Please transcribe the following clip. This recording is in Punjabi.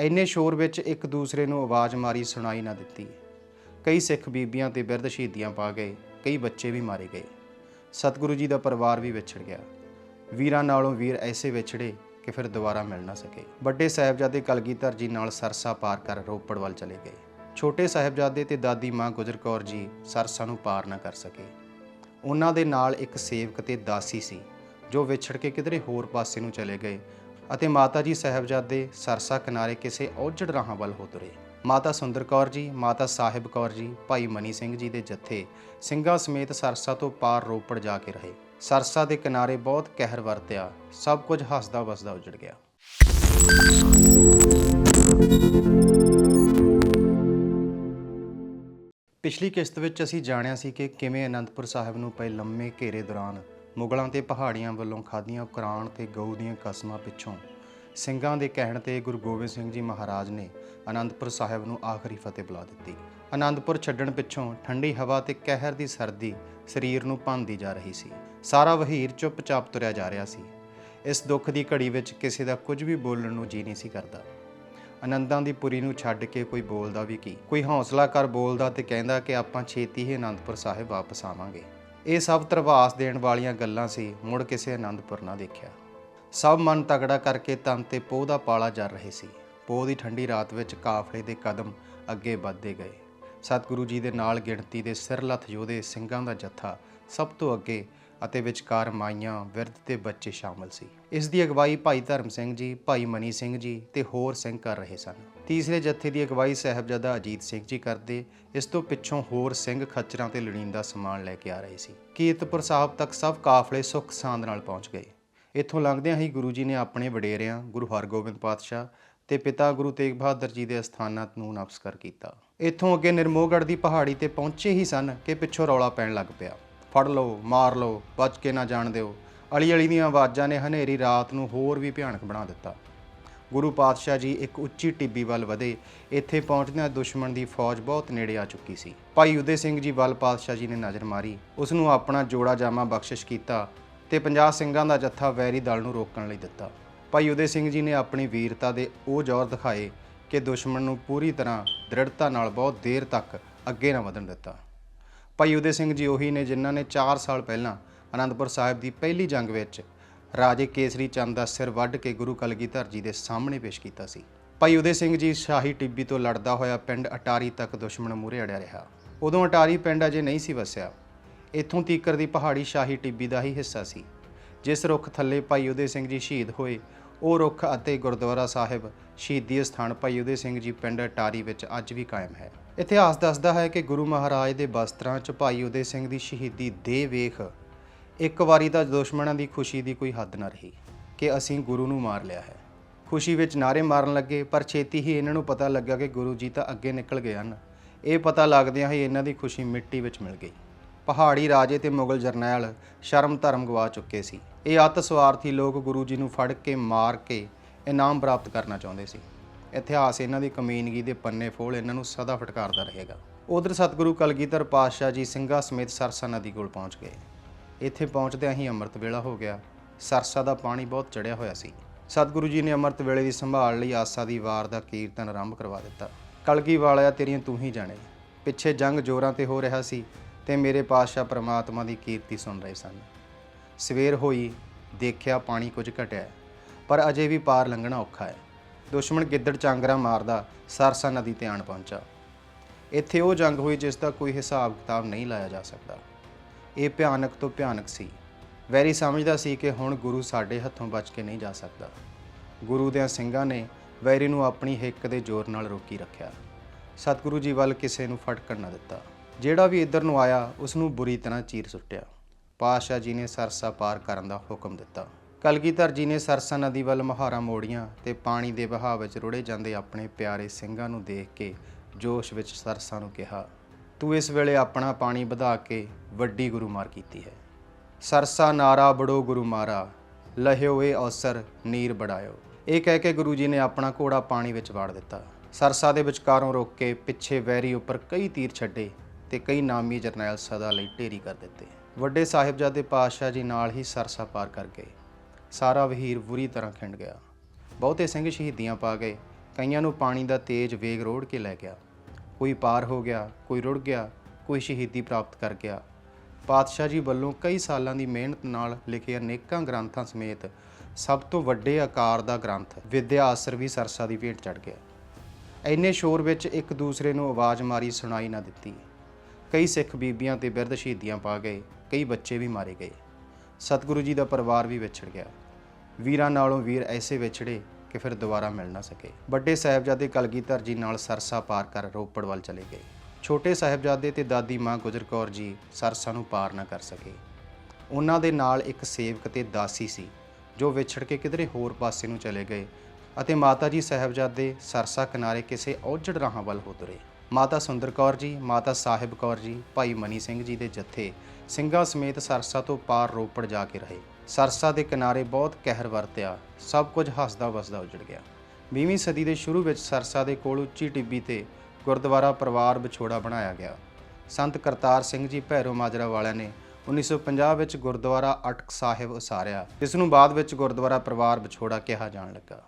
ਐਨੇ ਸ਼ੋਰ ਵਿੱਚ ਇੱਕ ਦੂਸਰੇ ਨੂੰ ਆਵਾਜ਼ ਮਾਰੀ ਸੁਣਾਈ ਨਾ ਦਿੱਤੀ। ਕਈ ਸਿੱਖ ਬੀਬੀਆਂ ਤੇ ਬਿਰਧ ਸ਼ਹੀਦੀਆਂ ਪਾ ਗਏ, ਕਈ ਬੱਚੇ ਵੀ ਮਾਰੇ ਗਏ। ਸਤਿਗੁਰੂ ਜੀ ਦਾ ਪਰਿਵਾਰ ਵੀ ਵਿਛੜ ਗਿਆ। ਵੀਰਾਂ ਨਾਲੋਂ ਵੀਰ ਐਸੇ ਵਿਛੜੇ ਕਿ ਫਿਰ ਦੁਬਾਰਾ ਮਿਲ ਨਾ ਸਕੇ। ਵੱਡੇ ਸਾਹਿਬਜ਼ਾਦੇ ਕਲਗੀਧਰ ਜੀ ਨਾਲ ਸਰਸਾ ਪਾਰ ਕਰ ਰੋਪੜ ਵੱਲ ਚਲੇ ਗਏ। ਛੋਟੇ ਸਾਹਿਬਜ਼ਾਦੇ ਤੇ ਦਾਦੀ ਮਾਂ ਗੁਜਰ ਕੌਰ ਜੀ ਸਰਸਾ ਨੂੰ ਪਾਰ ਨਾ ਕਰ ਸਕੇ। ਉਹਨਾਂ ਦੇ ਨਾਲ ਇੱਕ ਸੇਵਕ ਤੇ ਦਾਸੀ ਸੀ, ਜੋ ਵਿਛੜ ਕੇ ਕਿਧਰੇ ਹੋਰ ਪਾਸੇ ਨੂੰ ਚਲੇ ਗਏ ਅਤੇ ਮਾਤਾ ਜੀ ਸਾਹਿਬਜ਼ਾਦੇ ਸਰਸਾ ਕਿਨਾਰੇ ਕਿਸੇ ਔਜੜ ਰਾਹਾਂ ਵੱਲ ਹੋ ਤੁਰੇ। ਮਾਤਾ ਸੁੰਦਰ ਕੌਰ ਜੀ, ਮਾਤਾ ਸਾਹਿਬ ਕੌਰ ਜੀ, ਭਾਈ ਮਨੀ ਸਿੰਘ ਜੀ ਦੇ ਜੱਥੇ ਸਿੰਘਾਂ ਸਮੇਤ ਸਰਸਾ ਤੋਂ ਪਾਰ ਰੋਪੜ ਜਾ ਕੇ ਰਹੇ। ਸਰਸਾ ਦੇ ਕਿਨਾਰੇ ਬਹੁਤ ਕਹਿਰ ਵਰਤਿਆ, ਸਭ ਕੁਝ ਹੱਸਦਾ ਵਸਦਾ ਉਜੜ ਗਿਆ। ਪਿਛਲੀ ਕਿਸ਼ਤ ਵਿੱਚ ਅਸੀਂ ਜਾਣਿਆ ਸੀ ਕਿ ਕਿਵੇਂ ਅਨੰਦਪੁਰ ਸਾਹਿਬ ਨੂੰ ਪਏ ਲੰਮੇ ਘੇਰੇ ਦੌਰਾਨ ਮੁਗਲਾਂ ਤੇ ਪਹਾੜੀਆਂ ਵੱਲੋਂ ਖਾਦੀਆਂ, ਕੁਰਾਨ ਤੇ ਗਊ ਦੀਆਂ ਕਸਮਾਂ ਪਿੱਛੋਂ ਸਿੰਘਾਂ ਦੇ ਕਹਿਣ ਤੇ ਗੁਰੂ ਗੋਬਿੰਦ ਸਿੰਘ ਜੀ ਮਹਾਰਾਜ ਨੇ ਅਨੰਦਪੁਰ ਸਾਹਿਬ ਨੂੰ ਆਖਰੀ ਫਤਿਹ ਬੁਲਾ ਦਿੱਤੀ। ਅਨੰਦਪੁਰ ਛੱਡਣ ਪਿੱਛੋਂ ਠੰਡੀ ਹਵਾ ਤੇ ਕਹਿਰ ਦੀ ਸਰਦੀ ਸਰੀਰ ਨੂੰ ਭੰਦੀ ਜਾ ਰਹੀ ਸੀ। ਸਾਰਾ ਵਹੀਰ ਚੁੱਪਚਾਪ ਤੁਰਿਆ ਜਾ ਰਿਹਾ ਸੀ। ਇਸ ਦੁੱਖ ਦੀ ਘੜੀ ਵਿੱਚ ਕਿਸੇ ਦਾ ਕੁਝ ਵੀ ਬੋਲਣ ਨੂੰ ਜੀ ਨਹੀਂ ਸੀ ਕਰਦਾ। ਆਨੰਦਾਂ ਦੀ ਪੁਰੀ ਨੂੰ ਛੱਡ ਕੇ ਕੋਈ ਬੋਲਦਾ ਵੀ ਕੀ? ਕੋਈ ਹੌਸਲਾ ਕਰ ਬੋਲਦਾ ਤੇ ਕਹਿੰਦਾ ਕਿ ਆਪਾਂ ਛੇਤੀ ਹੀ ਆਨੰਦਪੁਰ ਸਾਹਿਬ ਵਾਪਸ ਆਵਾਂਗੇ। ਇਹ ਸਭ ਤਰਵਾਸ ਦੇਣ ਵਾਲੀਆਂ ਗੱਲਾਂ ਸੀ, ਮੁੜ ਕਿਸੇ ਆਨੰਦਪੁਰ ਨਾ ਦੇਖਿਆ। ਸਭ ਮਨ ਤਗੜਾ ਕਰਕੇ ਤਨ ਤੇ ਪੋਹ ਦਾ ਪਾਲਾ ਜਰ ਰਹੇ ਸੀ। ਪੋਹ ਦੀ ਠੰਡੀ ਰਾਤ ਵਿੱਚ ਕਾਫਲੇ ਦੇ ਕਦਮ ਅੱਗੇ ਵੱਧਦੇ ਗਏ। ਸਤਿਗੁਰੂ ਜੀ ਦੇ ਨਾਲ ਗਿਣਤੀ ਦੇ ਸਿਰਲੱਥ ਯੋਧੇ ਸਿੰਘਾਂ ਦਾ ਜੱਥਾ ਸਭ ਤੋਂ ਅੱਗੇ ਅਤੇ ਵਿਚਕਾਰ ਮਾਈਆਂ ਵਿਰਧ ਤੇ ਬੱਚੇ ਸ਼ਾਮਲ ਸੀ। ਇਸ ਦੀ ਅਗਵਾਈ ਭਾਈ ਧਰਮ ਸਿੰਘ ਜੀ, ਭਾਈ ਮਨੀ ਸਿੰਘ ਜੀ ਤੇ ਹੋਰ ਸਿੰਘ ਕਰ ਰਹੇ ਸਨ। ਤੀਸਰੇ ਜੱਥੇ ਦੀ ਅਗਵਾਈ ਸਾਹਿਬਜ਼ਾਦਾ ਅਜੀਤ ਸਿੰਘ ਜੀ ਕਰਦੇ। ਇਸ ਤੋਂ ਪਿੱਛੋਂ ਹੋਰ ਸਿੰਘ ਖੱਚਰਾਂ ਤੇ ਲੜੀਂਦਾ ਸਮਾਨ ਲੈ ਕੇ ਆ ਰਹੇ ਸੀ। ਕੀਰਤਪੁਰ ਸਾਹਿਬ ਤੱਕ ਸਭ ਕਾਫਲੇ ਸੁੱਖ ਸਾਂਦ ਨਾਲ ਪਹੁੰਚ ਗਏ। ਇੱਥੋਂ ਲੰਘਦਿਆਂ ਹੀ ਗੁਰੂ ਜੀ ਨੇ ਆਪਣੇ ਵਡੇਰਿਆਂ, ਗੁਰੂ ਹਰਗੋਬਿੰਦ ਪਾਤਸ਼ਾਹ ਤੇ ਪਿਤਾ ਗੁਰੂ ਤੇਗ ਬਹਾਦਰ ਜੀ ਦੇ ਅਸਥਾਨਾਂ ਨੂੰ ਨਮਸਕਾਰ ਕੀਤਾ। ਇੱਥੋਂ ਅੱਗੇ ਨਿਰਮੋਹਗੜ੍ਹ ਦੀ ਪਹਾੜੀ ਤੇ ਪਹੁੰਚੇ ਹੀ ਸਨ ਕਿ ਪਿੱਛੋਂ ਰੌਲਾ ਪੈਣ ਲੱਗ ਪਿਆ। ਫੜ ਲਓ, ਮਾਰ ਲਓ, ਬਚ ਕੇ ਨਾ ਜਾਣ ਦਿਓ। ਅਲੀ ਅਲੀ ਦੀਆਂ ਆਵਾਜ਼ਾਂ ਨੇ ਹਨੇਰੀ ਰਾਤ ਨੂੰ ਹੋਰ ਵੀ ਭਿਆਨਕ ਬਣਾ ਦਿੱਤਾ। ਗੁਰੂ ਪਾਤਸ਼ਾਹ ਜੀ ਇੱਕ ਉੱਚੀ ਟਿੱਬੀ ਵੱਲ ਵਧੇ। ਇੱਥੇ ਪਹੁੰਚਦਿਆਂ ਦੁਸ਼ਮਣ ਦੀ ਫੌਜ ਬਹੁਤ ਨੇੜੇ ਆ ਚੁੱਕੀ ਸੀ। ਭਾਈ ਉਦੇ ਸਿੰਘ ਜੀ ਵੱਲ ਪਾਤਸ਼ਾਹ ਜੀ ਨੇ ਨਜ਼ਰ ਮਾਰੀ। ਉਸ ਨੂੰ ਆਪਣਾ ਜੋੜਾ ਜਾਮਾ ਬਖਸ਼ਿਸ਼ ਕੀਤਾ ਤੇ 50 ਸਿੰਘਾਂ ਦਾ ਜੱਥਾ ਵੈਰੀ ਦਲ ਨੂੰ ਰੋਕਣ ਲਈ ਦਿੱਤਾ। ਭਾਈ ਉਦੇ ਸਿੰਘ ਜੀ ਨੇ ਆਪਣੀ ਵੀਰਤਾ ਦੇ ਉਹ ਜ਼ੋਰ ਦਿਖਾਏ ਕਿ ਦੁਸ਼ਮਣ ਨੂੰ ਪੂਰੀ ਤਰ੍ਹਾਂ ਦ੍ਰਿੜਤਾ ਨਾਲ ਬਹੁਤ ਦੇਰ ਤੱਕ ਅੱਗੇ ਨਾ ਵਧਣ ਦਿੱਤਾ। ਭਾਈ ਉਦੇ ਸਿੰਘ ਜੀ ਉਹੀ ਨੇ ਜਿਨ੍ਹਾਂ ਨੇ 4 ਸਾਲ ਪਹਿਲਾਂ ਅਨੰਦਪੁਰ ਸਾਹਿਬ ਦੀ ਪਹਿਲੀ ਜੰਗ ਵਿੱਚ ਰਾਜੇ ਕੇਸਰੀ ਚੰਦ ਦਾ ਸਿਰ ਵੱਢ ਕੇ ਗੁਰੂ ਕਲਗੀਧਰ ਜੀ ਦੇ ਸਾਹਮਣੇ ਪੇਸ਼ ਕੀਤਾ ਸੀ। ਭਾਈ ਉਦੇ ਸਿੰਘ ਜੀ ਸ਼ਾਹੀ ਟਿੱਬੀ ਤੋਂ ਲੜਦਾ ਹੋਇਆ ਪਿੰਡ ਅਟਾਰੀ ਤੱਕ ਦੁਸ਼ਮਣ ਮੂਹਰੇ ਅੜਿਆ ਰਿਹਾ। ਉਦੋਂ ਅਟਾਰੀ ਪਿੰਡ ਅਜੇ ਨਹੀਂ ਸੀ ਵਸਿਆ। ਇੱਥੋਂ ਤੀਕਰ ਦੀ ਪਹਾੜੀ ਸ਼ਾਹੀ ਟਿੱਬੀ ਦਾ ਹੀ ਹਿੱਸਾ ਸੀ। ਜਿਸ ਰੁੱਖ ਥੱਲੇ ਭਾਈ ਉਦੇ ਸਿੰਘ ਜੀ ਸ਼ਹੀਦ ਹੋਏ, ਉਹ ਰੁੱਖ ਅਤੇ ਗੁਰਦੁਆਰਾ ਸਾਹਿਬ ਸ਼ਹੀਦੀ ਸਥਾਨ ਭਾਈ ਉਦੇ ਸਿੰਘ ਜੀ ਪਿੰਡ ਅਟਾਰੀ ਵਿੱਚ ਅੱਜ ਵੀ ਕਾਇਮ ਹੈ। ਇਤਿਹਾਸ ਦੱਸਦਾ ਹੈ ਕਿ ਗੁਰੂ ਮਹਾਰਾਜ ਦੇ ਬਸਤਰਾਂ 'ਚ ਭਾਈ ਉਦੇ ਸਿੰਘ ਦੀ ਸ਼ਹੀਦੀ ਦੇ ਵੇਖ ਇੱਕ ਵਾਰੀ ਤਾਂ ਦੁਸ਼ਮਣਾਂ ਦੀ ਖੁਸ਼ੀ ਦੀ ਕੋਈ ਹੱਦ ਨਾ ਰਹੀ ਕਿ ਅਸੀਂ ਗੁਰੂ ਨੂੰ ਮਾਰ ਲਿਆ ਹੈ। ਖੁਸ਼ੀ ਵਿੱਚ ਨਾਰੇ ਮਾਰਨ ਲੱਗੇ, ਪਰ ਛੇਤੀ ਹੀ ਇਹਨਾਂ ਨੂੰ ਪਤਾ ਲੱਗਾ ਕਿ ਗੁਰੂ ਜੀ ਤਾਂ ਅੱਗੇ ਨਿਕਲ ਗਏ ਹਨ। ਇਹ ਪਤਾ ਲੱਗਦਿਆਂ ਹੀ ਇਹਨਾਂ ਦੀ ਖੁਸ਼ੀ ਮਿੱਟੀ ਵਿੱਚ ਮਿਲ ਗਈ। ਪਹਾੜੀ ਰਾਜੇ ਤੇ ਮੁਗਲ ਜਰਨੈਲ ਸ਼ਰਮ ਧਰਮ ਗਵਾ ਚੁੱਕੇ ਸੀ। ਇਹ ਅੱਤ ਸਵਾਰਥੀ ਲੋਕ ਗੁਰੂ ਜੀ ਨੂੰ ਫੜ ਕੇ, ਮਾਰ ਕੇ ਇਨਾਮ ਪ੍ਰਾਪਤ ਕਰਨਾ ਚਾਹੁੰਦੇ ਸੀ। ਇਤਿਹਾਸ ਇਹਨਾਂ ਦੀ ਕਮੀਨਗੀ ਦੇ ਪੰਨੇ ਫੋਲ ਇਹਨਾਂ ਨੂੰ ਸਦਾ ਫਟਕਾਰਦਾ ਰਹੇਗਾ। ਉਧਰ ਸਤਿਗੁਰੂ ਕਲਗੀਧਰ ਪਾਤਸ਼ਾਹ ਜੀ ਸਿੰਘਾਂ ਸਮੇਤ ਸਰਸਾ ਨਦੀ ਕੋਲ ਪਹੁੰਚ ਗਏ। ਇੱਥੇ ਪਹੁੰਚਦਿਆਂ ਹੀ ਅੰਮ੍ਰਿਤ ਵੇਲਾ ਹੋ ਗਿਆ। ਸਰਸਾ ਦਾ ਪਾਣੀ ਬਹੁਤ ਚੜਿਆ ਹੋਇਆ ਸੀ। ਸਤਿਗੁਰੂ ਜੀ ਨੇ ਅੰਮ੍ਰਿਤ ਵੇਲੇ ਦੀ ਸੰਭਾਲ ਲਈ ਆਸਾ ਦੀ ਵਾਰ ਦਾ ਕੀਰਤਨ ਆਰੰਭ ਕਰਵਾ ਦਿੱਤਾ। ਕਲਗੀ ਵਾਲਿਆ, ਤੇਰੀਆਂ ਤੂੰ ਹੀ ਜਾਣੇ। ਪਿੱਛੇ ਜੰਗ ਜੋਰਾਂ ਤੇ ਹੋ ਰਿਹਾ ਸੀ ਤੇ ਮੇਰੇ ਪਾਤਸ਼ਾਹ ਪ੍ਰਮਾਤਮਾ ਦੀ ਕੀਰਤੀ ਸੁਣ ਰਹੇ ਸਨ। ਸਵੇਰ ਹੋਈ, ਦੇਖਿਆ ਪਾਣੀ ਕੁਝ ਘਟਿਆ। ਪਰ ਅਜੇ ਵੀ ਪਾਰ ਲੰਘਣਾ ਔਖਾ ਹੈ। ਦੁਸ਼ਮਣ ਗਿੱਦੜ ਚਾਂਗਰਾ ਮਾਰਦਾ ਸਰਸਾ ਨਦੀ ਤੇ ਆਣ ਪਹੁੰਚਾ। ਇੱਥੇ ਉਹ ਜੰਗ ਹੋਈ ਜਿਸ ਦਾ ਕੋਈ ਹਿਸਾਬ ਕਿਤਾਬ ਨਹੀਂ ਲਾਇਆ ਜਾ ਸਕਦਾ। ਇਹ ਭਿਆਨਕ ਤੋਂ ਭਿਆਨਕ ਸੀ। ਵੈਰੀ ਸਮਝਦਾ ਸੀ ਕਿ ਹੁਣ ਗੁਰੂ ਸਾਡੇ ਹੱਥੋਂ ਬਚ ਕੇ ਨਹੀਂ ਜਾ ਸਕਦਾ। ਗੁਰੂ ਦੇ ਸਿੰਘਾਂ ਨੇ ਵੈਰੀ ਨੂੰ ਆਪਣੀ ਹਿੱਕ ਦੇ ਜ਼ੋਰ ਨਾਲ ਰੋਕੀ ਰੱਖਿਆ। ਸਤਿਗੁਰੂ ਜੀ ਵੱਲ ਕਿਸੇ ਨੂੰ ਫਟਕਣ ਨਾ ਦਿੱਤਾ। ਜਿਹੜਾ ਵੀ ਇੱਧਰ ਨੂੰ ਆਇਆ ਉਸ ਨੂੰ ਬੁਰੀ ਤਰ੍ਹਾਂ ਚੀਰ ਸੁੱਟਿਆ। ਪਾਤਸ਼ਾਹ ਜੀ ਨੇ ਸਰਸਾ ਪਾਰ ਕਰਨ ਦਾ ਹੁਕਮ ਦਿੱਤਾ। ਕਲਗੀਧਰ ਜੀ ਨੇ ਸਰਸਾ ਨਦੀ ਵੱਲ ਮੁਹਾਰਾਂ ਮੋੜੀਆਂ ਤੇ ਪਾਣੀ ਦੇ ਵਹਾਅ ਵਿੱਚ ਰੁੜੇ ਜਾਂਦੇ ਆਪਣੇ ਪਿਆਰੇ ਸਿੰਘਾਂ ਨੂੰ ਦੇਖ ਕੇ ਜੋਸ਼ ਵਿੱਚ ਸਰਸਾ ਨੂੰ ਕਿਹਾ, ਤੂੰ ਇਸ ਵੇਲੇ ਆਪਣਾ ਪਾਣੀ ਵਧਾ ਕੇ ਵੱਡੀ ਗੁਰੂ ਮਾਰ ਕੀਤੀ ਹੈ। ਸਰਸਾ ਨਾਰਾ ਬੜੋ ਗੁਰੂ ਮਾਰਾ ਲਹਿਓ ਏ ਅਵਸਰ ਨੀਰ ਬੜਾਇਓ। ਇਹ ਕਹਿ ਕੇ ਗੁਰੂ ਜੀ ਨੇ ਆਪਣਾ ਘੋੜਾ ਪਾਣੀ ਵਿੱਚ ਵਾੜ ਦਿੱਤਾ। ਸਰਸਾ ਦੇ ਵਿਚਕਾਰੋਂ ਰੋਕ ਕੇ ਪਿੱਛੇ ਵੈਰੀ ਉੱਪਰ ਕਈ ਤੀਰ ਛੱਡੇ ਤੇ ਕਈ ਨਾਮੀ ਜਰਨੈਲ ਸਦਾ ਲਈ ਢੇਰੀ ਕਰ ਦਿੱਤੇ। ਵੱਡੇ ਸਾਹਿਬਜ਼ਾਦੇ ਪਾਤਸ਼ਾਹ ਜੀ ਨਾਲ ਹੀ ਸਰਸਾ ਪਾਰ ਕਰ ਗਏ। ਸਾਰਾ ਵਹੀਰ ਬੁਰੀ ਤਰ੍ਹਾਂ ਖਿੰਡ ਗਿਆ। ਬਹੁਤੇ ਸਿੰਘ ਸ਼ਹੀਦੀਆਂ ਪਾ ਗਏ। ਕਈਆਂ ਨੂੰ ਪਾਣੀ ਦਾ ਤੇਜ਼ ਵੇਗ ਰੋੜ ਕੇ ਲੈ ਗਿਆ। ਕੋਈ ਪਾਰ ਹੋ ਗਿਆ, ਕੋਈ ਰੁੜ ਗਿਆ, ਕੋਈ ਸ਼ਹੀਦੀ ਪ੍ਰਾਪਤ ਕਰ ਗਿਆ। ਪਾਤਸ਼ਾਹ ਜੀ ਵੱਲੋਂ ਕਈ ਸਾਲਾਂ ਦੀ ਮਿਹਨਤ ਨਾਲ ਲਿਖੇ ਅਨੇਕਾਂ ਗ੍ਰੰਥਾਂ ਸਮੇਤ ਸਭ ਤੋਂ ਵੱਡੇ ਆਕਾਰ ਦਾ ਗ੍ਰੰਥ ਵਿਦਿਆ ਆਸਰ ਵੀ ਸਰਸਾ ਦੀ ਭੇਟ ਚੜ ਗਿਆ। ਐਨੇ ਸ਼ੋਰ ਵਿੱਚ ਇੱਕ ਦੂਸਰੇ ਨੂੰ ਆਵਾਜ਼ ਮਾਰੀ ਸੁਣਾਈ ਨਾ ਦਿੱਤੀ। ਕਈ ਸਿੱਖ ਬੀਬੀਆਂ ਤੇ ਬਿਰਧ ਸ਼ਹੀਦੀਆਂ ਪਾ ਗਏ, ਕਈ ਬੱਚੇ ਵੀ ਮਾਰੇ ਗਏ। ਸਤਿਗੁਰੂ ਜੀ ਦਾ ਪਰਿਵਾਰ ਵੀ ਵਿਛੜ ਗਿਆ। ਵੀਰਾਂ ਨਾਲੋਂ ਵੀਰ ਐਸੇ ਵਿਛੜੇ ਕਿ ਫਿਰ ਦੁਬਾਰਾ ਮਿਲ ਨਾ ਸਕੇ। ਵੱਡੇ ਸਾਹਿਬਜ਼ਾਦੇ ਕਲਗੀਧਰ ਜੀ ਨਾਲ ਸਰਸਾ ਪਾਰ ਕਰ ਰੋਪੜ ਵੱਲ ਚਲੇ ਗਏ। ਛੋਟੇ ਸਾਹਿਬਜ਼ਾਦੇ ਤੇ ਦਾਦੀ ਮਾਂ ਗੁਜਰ ਕੌਰ ਜੀ ਸਰਸਾ ਨੂੰ ਪਾਰ ਨਾ ਕਰ ਸਕੇ। ਉਹਨਾਂ ਦੇ ਨਾਲ ਇੱਕ ਸੇਵਕ ਤੇ ਦਾਸੀ ਸੀ, ਜੋ ਵਿਛੜ ਕੇ ਕਿਧਰੇ ਹੋਰ ਪਾਸੇ ਨੂੰ ਚਲੇ ਗਏ ਅਤੇ ਮਾਤਾ ਜੀ ਸਾਹਿਬਜ਼ਾਦੇ ਸਰਸਾ ਕਿਨਾਰੇ ਕਿਸੇ ਔਜੜ ਰਾਹਾਂ ਵੱਲ ਹੋ ਤੁਰੇ। ਮਾਤਾ ਸੁੰਦਰ ਕੌਰ ਜੀ, ਮਾਤਾ ਸਾਹਿਬ ਕੌਰ ਜੀ, ਭਾਈ ਮਨੀ ਸਿੰਘ ਜੀ ਦੇ ਜੱਥੇ ਸਿੰਘਾਂ ਸਮੇਤ ਸਰਸਾ ਤੋਂ ਪਾਰ ਰੋਪੜ ਜਾ ਕੇ ਰਹੇ। ਸਰਸਾ ਦੇ ਕਿਨਾਰੇ ਬਹੁਤ ਕਹਿਰ ਵਰਤਿਆ, ਸਭ ਕੁਝ ਹੱਸਦਾ ਵਸਦਾ ਉਜੜ ਗਿਆ। 20ਵੀਂ ਸਦੀ ਦੇ ਸ਼ੁਰੂ ਵਿੱਚ ਸਰਸਾ ਦੇ ਕੋਲ ਉੱਚੀ ਟਿੱਬੀ ਤੇ ਗੁਰਦੁਆਰਾ ਪਰਿਵਾਰ ਵਿਛੋੜਾ ਬਣਾਇਆ ਗਿਆ। ਸੰਤ ਕਰਤਾਰ ਸਿੰਘ ਜੀ ਭੈਰੋ ਮਾਜਰਾ ਵਾਲਿਆਂ ਨੇ 1950 ਵਿੱਚ ਗੁਰਦੁਆਰਾ ਅਟਕ ਸਾਹਿਬ ਉਸਾਰਿਆ, ਜਿਸ ਨੂੰ ਬਾਅਦ ਵਿੱਚ ਗੁਰਦੁਆਰਾ ਪਰਿਵਾਰ ਵਿਛੋੜਾ ਕਿਹਾ ਜਾਣ ਲੱਗਾ।